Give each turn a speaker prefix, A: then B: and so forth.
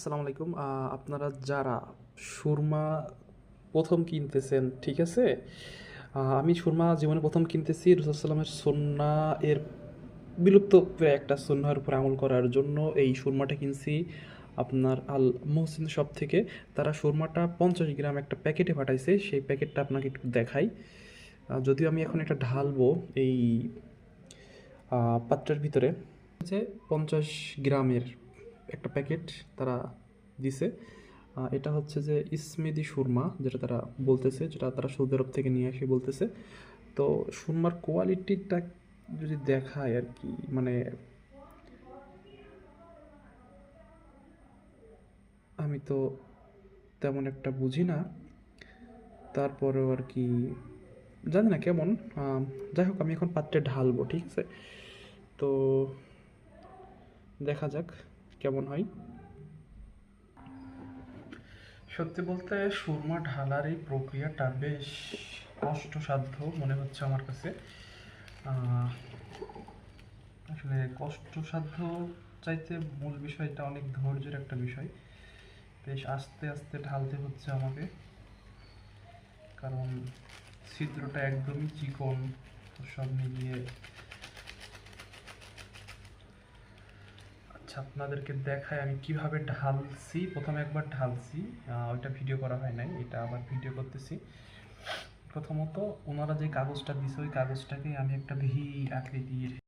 A: আসসালামু আলাইকুম। আপনারা যারা সুরমা প্রথম কিনতেছেন, ঠিক আছে? আমি সুরমা জীবনে প্রথম কিনতেছি রসুলামের সন্না এর বিলুপ্ত একটা সন্ন্যার উপর আমল করার জন্য এই সুরমাটা কিনছি আপনার আল মহসিন শপ থেকে। তারা সুরমাটা পঞ্চাশ গ্রাম একটা প্যাকেটে পাঠাইছে, সেই প্যাকেটটা আপনাকে একটু দেখাই। যদিও আমি এখন এটা ঢালবো এই পাত্রের ভিতরে। হচ্ছে পঞ্চাশ গ্রামের একটা প্যাকেট তারা দিছে। এটা হচ্ছে যে ইসমেদি সুরমা, যেটা তারা বলতেছে, যেটা তারা সৌদি আরব থেকে নিয়ে এসে বলতেছে। তো সুরমার কোয়ালিটিটা যদি দেখায় আর কি মানে আমি তো তেমন একটা বুঝি না। তারপরেও আর কি, জানি না কেমন। যাই হোক, আমি এখন পাত্রে ঢালবো, ঠিক আছে? তো দেখা যাক। কেমন হয়? সত্যি বলতে সুরমা ঢালার এই প্রক্রিয়াটা বেশ কষ্টসাধ্য মনে হচ্ছে আমার কাছে। আসলে কষ্টসাধ্য চাইতে মূল বিষয়টা অনেক ধৈর্যের একটা বিষয়। বেশ আস্তে আস্তে ঢালতে হচ্ছে আমাকে। কারণ ছিদ্রটা একদমই চিকন, সব মিলিয়ে আচ্ছা আপনাদেরকে দেখায় আমি কীভাবে ঢালছি। প্রথমে একবার ঢালছি। ওইটা ভিডিও করা হয় নাই, এটা আবার ভিডিও করতেছি। প্রথমত ওনারা যে কাগজটা দিছে, ওই কাগজটাকে আমি একটা ভি আকৃতির